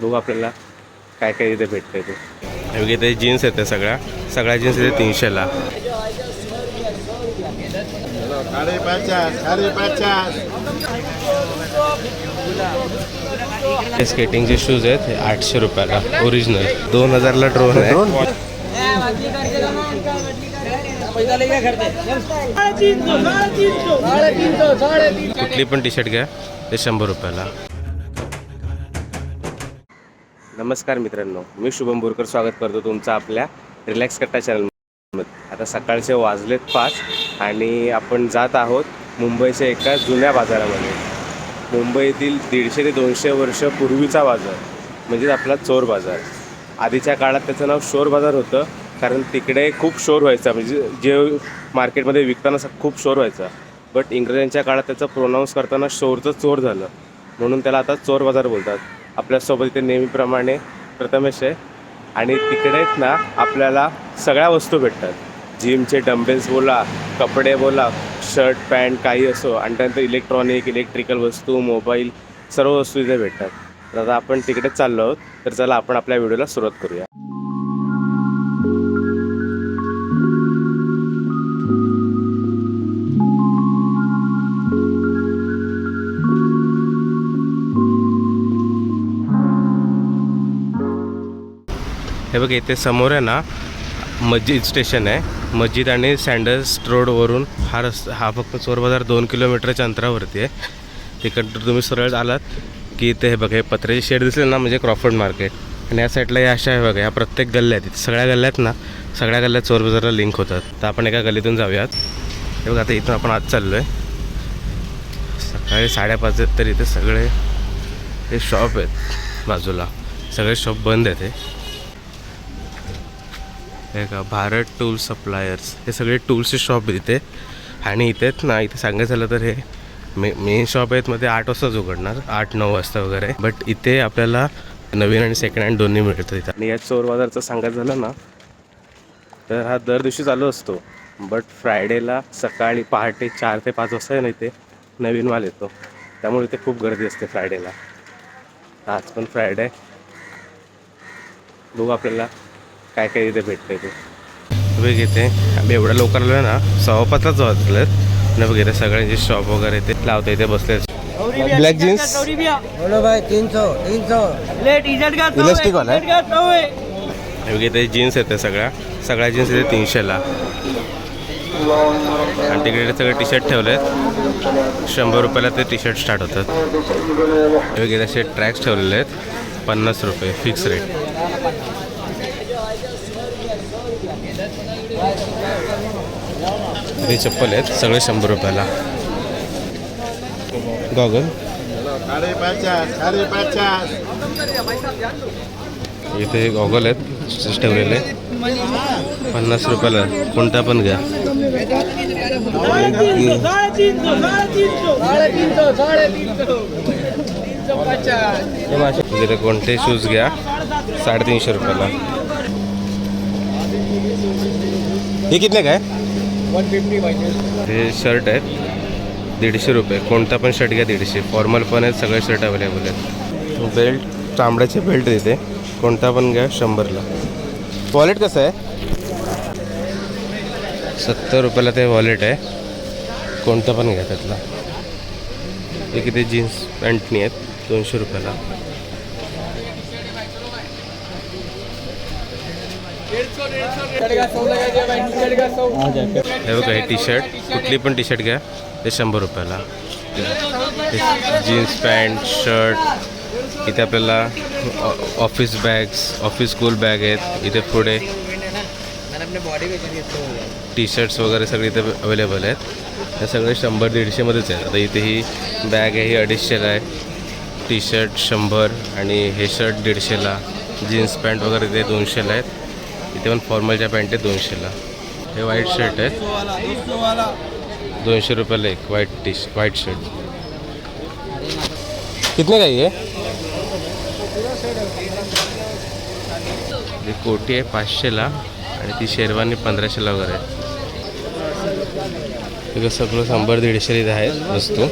बघू आपल्याला काय काय इथे भेटतंय ते. हे बघ इथे जीन्स येते सगळ्या. सगळ्या जीन्स येते तीनशेला. हे स्केटिंगचे शूज आहेत हे आठशे रुपयाला ओरिजिनल दोन हजारला ड्रोन आहे. कुठली पण टी शर्ट घ्या ते शंभर रुपयाला. नमस्कार मित्रांनो मी शुभम बोरकर स्वागत करतो तुमचं आपल्या रिलॅक्स कट्टा चॅनलमध्ये. आता सकाळचे वाजलेत पाच आणि आपण जात आहोत मुंबईच्या एका जुन्या बाजारामध्ये. मुंबईतील दीडशे ते दोनशे वर्ष पूर्वीचा बाजार म्हणजेच आपला चोर बाजार. आधीच्या काळात त्याचं नाव शोर बाजार होतं कारण तिकडे खूप शोर व्हायचा म्हणजे जे मार्केटमध्ये विकताना खूप शोर व्हायचा. बट इंग्रजांच्या काळात त्याचं प्रोनाऊन्स करताना शोरचं चोर झालं. म्हणून त्याला आता चोर बाजार बोलतात. आपल्यासोबत इथे नेहमीप्रमाणे प्रथमेश आहे. आणि तिकडेच ना आपल्याला सगळ्या वस्तू भेटतात. जिमचे डंबेल्स बोला कपडे बोला शर्ट पॅन्ट काही असो आणि त्यानंतर इलेक्ट्रॉनिक इलेक्ट्रिकल वस्तू मोबाईल सर्व वस्तू इथे भेटतात. तर आता आपण तिकडेच चाललो आहोत. तर चला आपण आपल्या व्हिडिओला सुरुवात करूया. हे बघ इथे समोर आहे ना मस्जिद स्टेशन आहे. मस्जिद आणि सँडल्स रोडवरून हा रस्ता हा फक्त चोर बाजार दोन किलोमीटरच्या अंतरावरती आहे. तिकडं तुम्ही सरळ आलात की इथे हे बघा हे पत्र्याचे शेड दिसले ना म्हणजे क्रॉफर्ड मार्केट. आणि या साईडला या अशा आहे बघा या प्रत्येक गल्ल्या आहेत. सगळ्या गल्ल्यात ना सगळ्या गल्ल्यात चोर बाजारला लिंक होतात. तर आपण एका गल्लीतून जाऊयात. हे बघा आता इथून आपण आज चाललो आहे सकाळी साडेपाच आहेत तर इथे सगळे हे शॉप आहेत बाजूला. सगळे शॉप बंद आहेत हे का भारत टूल सप्लायर्स हे सगळे टूल्सचे शॉप आहेत इथे. आणि इथे आहेत ना इथे सांगायचं झालं तर हे मे मेन शॉप आहेत मध्ये आठ वाजताच उघडणार आठ नऊ वाजता वगैरे. बट इथे आपल्याला नवीन आणि सेकंड हँड दोन्ही मिळतं इथे. आणि या चोर बाजारचं सांगायचं झालं ना तर हा दर दिवशी चालू असतो. बट फ्रायडेला सकाळी पहाटे चार ते पाच वाजता आहे ना इथे नवीन माल येतो. त्यामुळे इथे खूप गर्दी असते फ्रायडेला आज पण फ्रायडे आहे. बघू आपल्याला. काय काय इथे भेटतंय ते? बघ इथे आम्ही एवढ्या लवकर आलो ना सव्वा पाचलाच वाजलेत आणि बघ इथे सगळ्यांचे शॉप वगैरे ते लावते इथे बसले ब्लॅक जीन्स बोलो भाई तीन सौ तीन सौ ले टी शर्ट का Elastic वाला? का सौ बघ इथे जीन्स येते सगळ्या. सगळ्या जीन्स इथे तीनशेला आणि तिकडे सगळे टी शर्ट ठेवलेत. शंभर रुपयाला ते टी शर्ट स्टार्ट होतात. हे इथे असे ट्रॅक्स ठेवलेले आहेत. पन्नास रुपये फिक्स रेट हे चप्पल आहेत सगळे शंभर रुपयाला. गॉगल इथे गॉगल आहेत ठेवलेले. पन्नास रुपयाला कोणता पण घ्या. तिथे कोणते शूज घ्या साडेतीनशे रुपयाला. हे कितने काय? वन फिफ्टी हे शर्ट आहेत. दीडशे रुपये. कोणता पण शर्ट घ्या दीडशे. फॉर्मल पण आहेत सगळे शर्ट अवेलेबल आहेत. बेल्ट चांबड्याचे बेल्ट इथे कोणता पण घ्या शंभरला. वॉलेट कसं आहे? सत्तर रुपयाला ते वॉलेट आहे. कोणतं पण घ्या त्यातला. हे किती जीन्स पॅन्टनी आहेत. दोनशे रुपयाला का सौ लगा दिया भाई टी शर्ट का सौ हे बघा हे टी शर्ट कुठली पण टी शर्ट घ्या. ते शंभर रुपयाला. जीन्स पॅन्ट शर्ट इथे आपल्याला office bags office school bag आहेत. इथे पुढे टी शर्ट्स वगैरे सगळे इथे अवेलेबल आहेत. हे सगळे शंभर दीडशेमध्येच आहेत. आता इथे ही बॅग आहे ही अडीचशेला आहे. टी शर्ट शंभर आणि हे शर्ट दीडशेला. जीन्स पॅन्ट वगैरे ते दोनशेला आहेत. इथे पण फॉर्मलच्या पॅन्ट आहे दोनशेला. हे व्हाईट शर्ट आहेत. दोनशे रुपयाला एक व्हाईट टी व्हाईट शर्ट कितने काही आहे कोटी आहे पाचशेला आणि ती शेरवानी पंधराशेला वगैरे आहे तिथं सगळं शंभर दीडशे इथे आहेत वस्तू.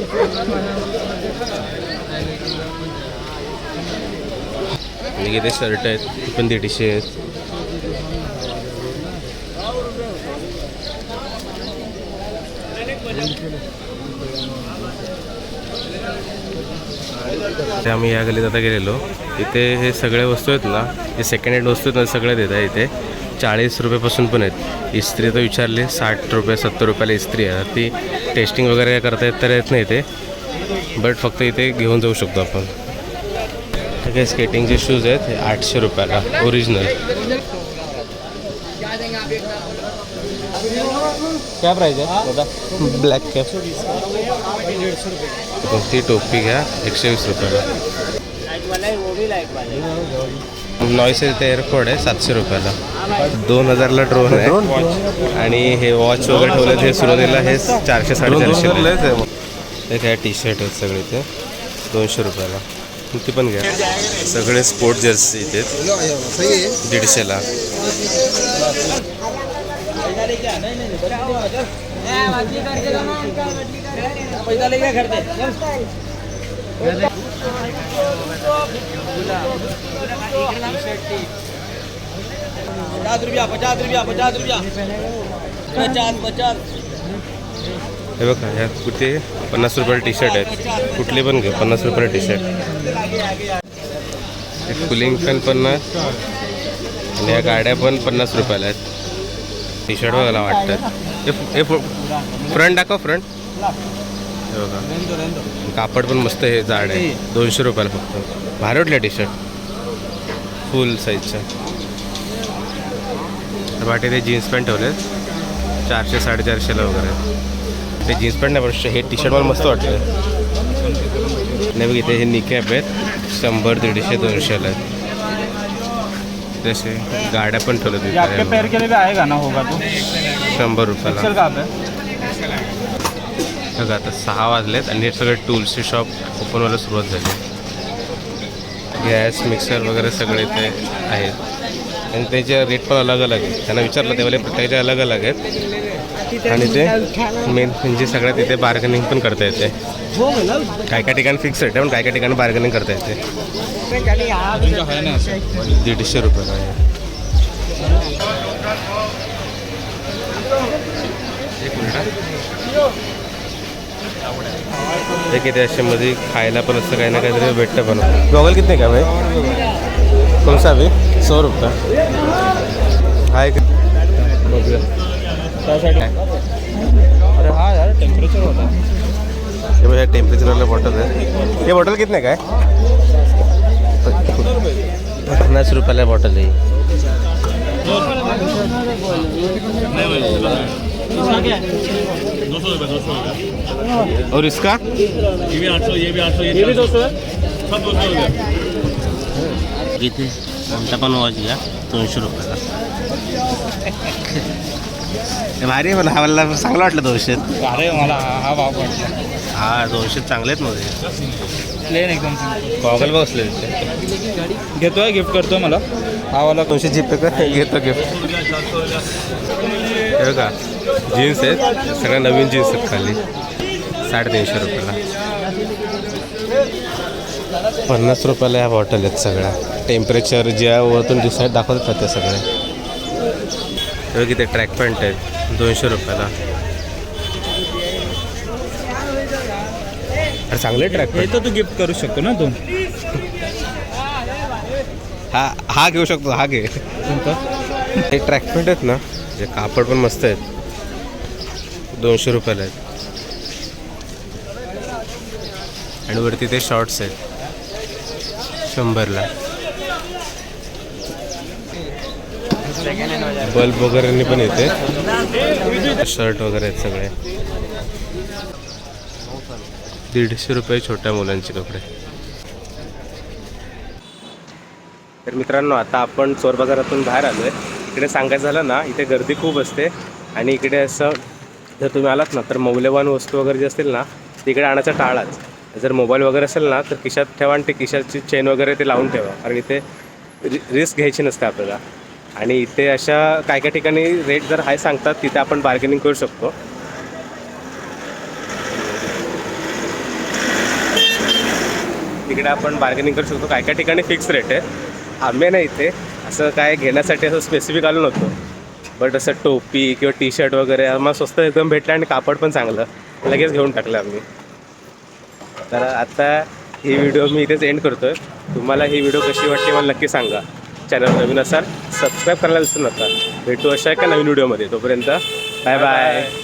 आणि इथे शर्ट आहेत ते पण दीडशे आहेत. ते आम्ही या गलीत आता गेलेलो. इथे हे सगळ्या वस्तू आहेत ना जे सेकंड हँड वस्तू आहेत ना सगळे देत आहे इथे. चाळीस रुपयापासून पण आहेत. इस्त्री तर विचारली साठ रुपये सत्तर रुपयाला इस्त्री आहे. ती टेस्टिंग वगैरे काय करता येत तर येत नाही इथे. बट फक्त इथे घेऊन जाऊ शकतो आपण. हे स्केटिंगचे शूज आहेत हे आठशे रुपयाला ओरिजिनल काय प्राईज आहे ब्लॅक कॅप ती टोपी घ्या एकशे वीस रुपयाला नॉईस ते एअरपोर्ट आहे सातशे रुपयाला दोन हजारला ड्रोन आहे आणि हे वॉच वगैरे ठेवले हे सुरुवातीला हे चारशे साडेचारशे हे काय टी शर्ट आहेत सगळे ते? दोनशे रुपयाला ती पण घ्या. सगळे स्पोर्ट जर्सी इथे दीडशेला. पैसा लेके करते पचास रुपया पचास रुपया पचास रुपया। पचास पचास। हे बघा ह्या कुठे पन्नास रुपयाला टी शर्ट आहेत. कुठले पण घे पन्नास रुपयाला टी शर्ट कुलिंग फॅन पन्नास. आणि या गाड्या पण पन्नास रुपयाला आहेत. टी शर्ट बघायला वाटतात फ्रंट दाखव फ्रंट कापड पण मस्त हे जाड आहे. दोनशे रुपयाला फक्त. भारी वाटलं टी शर्ट फुल साईजचं बाटे ते जीन्स पॅन्ट ठेवले चारशे साडेचारशेला वगैरे. ते जीन्स पॅन्ट नाही पण हे टी शर्ट मला मस्त वाटलं. नाही बघ इथे हे निकॅप आहेत. शंभर दीडशे दोनशेला आहेत. तसे गाड्या पण ठेवल्यात ये आपके. पैर के लिए भी आएगा ना होगा तो. शंभर रुपयाला. एक्सेल कहाँ पे बघा आता सहा वाजलेत आणि हे सगळे टूल्सचे शॉप ओपन व्हायला सुरुवात झाली. गॅस मिक्सर वगैरे सगळे इथे आहेत. आणि त्याचे रेट पण अलग अलग आहे त्यांना विचारलं तेव्हा प्रत्येकाचे अलग अलग आहेत. आणि ते मेन म्हणजे सगळ्यात इथे बार्गनिंग पण करता येते. काय काय ठिकाणी फिक्स रेट आहे पण काय काय ठिकाणी बार्गनिंग करता येते. दीडशे रुपये. आहे एक किती असे मध्ये खायला पण असं काही ना काहीतरी भेटतं पण. गॉगल किती का भाई? कौन सा अभी? सौ रुपये हाय का बघूया अरे हाँ यार टेम्परेचर होता है। हे बघ, हे। टेम्परेचर वाला बॉटल आहे हे? बॉटल कितने काय पन्नास रुपयाला बॉटल आहे और इसका? ये भी दो सौ है? इथे कोणता पण वॉच घ्या दोनशे रुपयाला भारी आहे पण हा मला चांगलं वाटलं दोनशे अरे मला हा भाव पडला हा दोनशे चांगले आहेत मध्ये प्लेन एकदम. गॉगल बसले घेतोय गिफ्ट करतोय मला. हा वाला दोनशे जीप पे का घेतो गिफ्ट हे बघा जीन्स आहेत सगळ्या नवीन जीन्स आहेत खाली. साडेतीनशे रुपयाला. पन्नास रुपयाला या बॉटल आहेत सगळ्या. टेम्परेचर ज्या वरतून डिसाईड दाखवतात त्या सगळ्या. बघ इथे ट्रॅक पॅन्ट आहेत. दोनशे रुपयाला. चांगले ट्रॅक हे तर तू गिफ्ट करू शकतो ना दोन हा हा घेऊ शकतो हा घे. हे ट्रॅक पॅन्ट आहेत ना जे कापड पण मस्त आहेत. दोनशे रुपयाला आहेत. आणि वरती ते शॉर्ट्स आहेत. शंभरला. बल्ब वगैरे पण येते. शर्ट वगैरे आहेत सगळे. दीडशे रुपये छोट्या मुलांचे कपडे. तर मित्रांनो आता आपण चोर बाजारातून बाहेर आलो आहे इकडे सांगायचं झालं ना इथे गर्दी खूप असते. आणि इकडे असं जर तुम्ही आलात ना तर मौल्यवान वस्तू वगैरे जे असतील ना तिकडे आणायचं टाळाच. जर मोबाईल वगैरे असेल ना तर खिशात ठेवा आणि ते खिशाची चेन वगैरे ते लावून ठेवा. कारण इथे रि रिस्क घ्यायची नसते आपल्याला. आणि इथे अशा काय काय ठिकाणी रेट जर हाय सांगतात तिथे आपण बार्गेनिंग करू शकतो. तिकडे आपण बार्गेनिंग करू शकतो. काय काय ठिकाणी फिक्स रेट आहे. आम्ही नाही इथे. असं काय घेण्यासाठी असं स्पेसिफिक आलो नव्हतो. बट असं टोपी किंवा टी शर्ट वगैरे आम्हाला स्वस्त एकदम भेटलं आणि कापड पण चांगलं. लगेच घेऊन टाकलं आम्ही. तर आता ही व्हिडिओ मी इथेच एंड करतो आहे तुम्हाला ही व्हिडिओ कशी वाटते मला नक्की सांगा. चॅनल नवीन असाल सबस्क्राईब करायला विसरू नका. भेटू अशा एका नवीन व्हिडिओमध्ये तोपर्यंत बाय बाय